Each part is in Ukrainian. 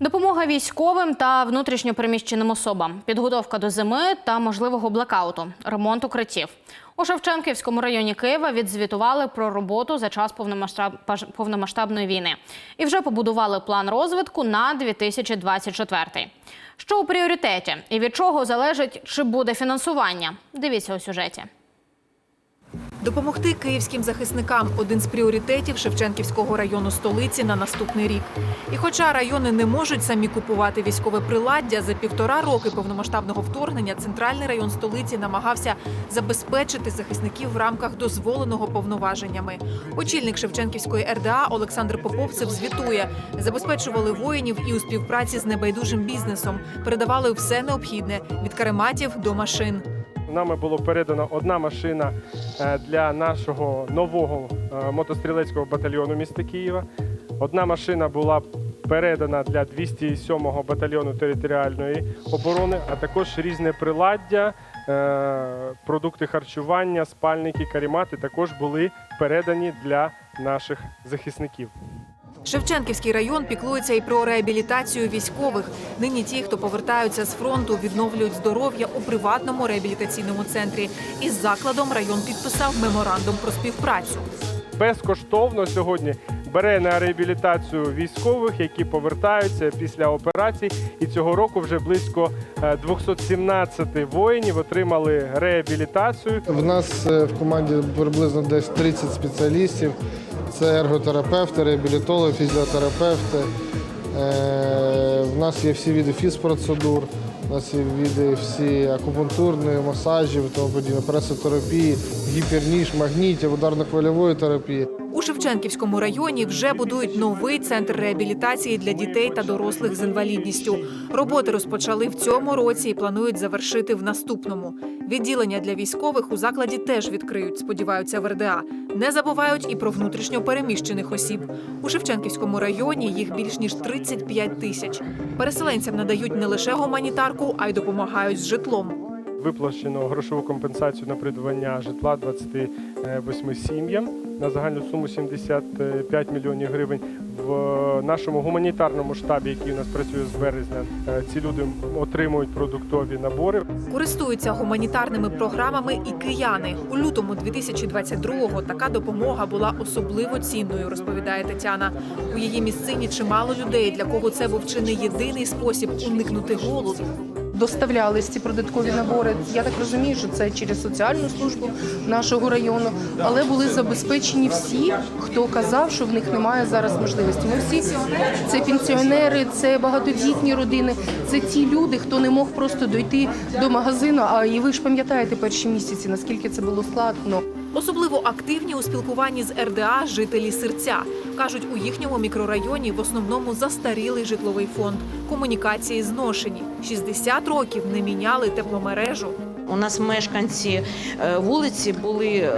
Допомога військовим та внутрішньопереміщеним особам, підготовка до зими та можливого блекауту, ремонт укриттів. У Шевченківському районі Києва відзвітували про роботу за час повномасштаб- повномасштабної війни і вже побудували план розвитку на 2024. Що у пріоритеті і від чого залежить, чи буде фінансування? Дивіться у сюжеті. Допомогти київським захисникам один з пріоритетів Шевченківського району столиці на наступний рік. І хоча райони не можуть самі купувати військове приладдя, за півтора роки повномасштабного вторгнення центральний район столиці намагався забезпечити захисників в рамках дозволеного повноваженнями. Очільник Шевченківської РДА Олександр Поповцев звітує, забезпечували воїнів і у співпраці з небайдужим бізнесом, передавали все необхідне від карематів до машин. Нами було передано одна машина е, для нашого нового е, мотострілецького батальйону міста Києва. Одна машина була передана для 207-го батальйону територіальної оборони, а також різне приладдя, е, продукти харчування, спальники, карімати також були передані для наших захисників. Шевченківський район піклується і про реабілітацію військових. Нині ті, хто повертаються з фронту, відновлюють здоров'я у приватному реабілітаційному центрі. Із закладом район підписав меморандум про співпрацю. безкоштовно сьогодні бере на реабілітацію військових, які повертаються після операцій. І цього року вже близько е, 217 воїнів отримали реабілітацію. В нас е, в команді приблизно десь 30 спеціалістів. Це ерготерапевти, реабілітологи, фізіотерапевти. Е, В нас є всі види фізпроцедур, у нас є види всі акупунктурної, масажів, тому подібне, пресотерапії, гіперніж, магнітів, ударно-хвильової терапії. У Шевченківському районі вже будують новий центр реабілітації для дітей та дорослих з інвалідністю. Роботи розпочали в цьому році і планують завершити в наступному. Відділення для військових у закладі теж відкриють, сподіваються в РДА. Не забувають і про внутрішньо переміщених осіб. У Шевченківському районі їх більш ніж 35 тисяч. Переселенцям надають не лише гуманітарку, а й допомагають з житлом. Виплачено грошову компенсацію на придбання житла 28 сім'ям на загальну суму 75 мільйонів гривень. В нашому гуманітарному штабі, який у нас працює з березня, е, ці люди отримують продуктові набори. Користуються гуманітарними програмами і кияни. У лютому 2022-го така допомога була особливо цінною, розповідає Тетяна. У її місцині чимало людей, для кого це був чи не єдиний спосіб уникнути голоду. Доставлялись ці продаткові набори. Я так розумію, що це через соціальну службу нашого району, але були забезпечені всі, хто казав, що в них немає зараз можливості. Ми всі це пенсіонери, це багатодітні родини, це ті люди, хто не мог просто дойти до магазину. А і ви ж пам'ятаєте перші місяці, наскільки це було складно. Особливо активні у спілкуванні з РДА жителі серця кажуть, у їхньому мікрорайоні в основному застарілий житловий фонд. Комунікації зношені. 60 років не міняли тепломережу. У нас мешканці е, вулиці були е,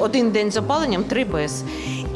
один день з опаленням, три без.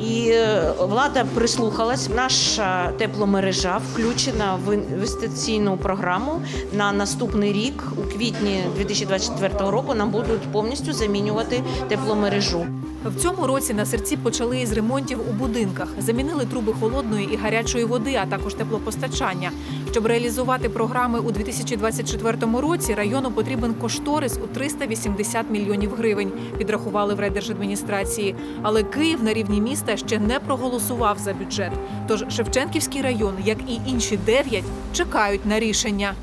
І е, влада прислухалась. Наша тепломережа включена в інвестиційну програму на наступний рік. У квітні 2024 року нам будуть повністю замінювати тепломережу. В цьому році на серці почали із ремонтів у будинках, замінили труби холодної і гарячої води, а також теплопостачання. Щоб реалізувати програми у 2024 році, району потрібен кошторис у 380 мільйонів гривень. Підрахували в райдержадміністрації. Але Київ на рівні міста ще не проголосував за бюджет. Тож Шевченківський район, як і інші дев'ять, чекають на рішення.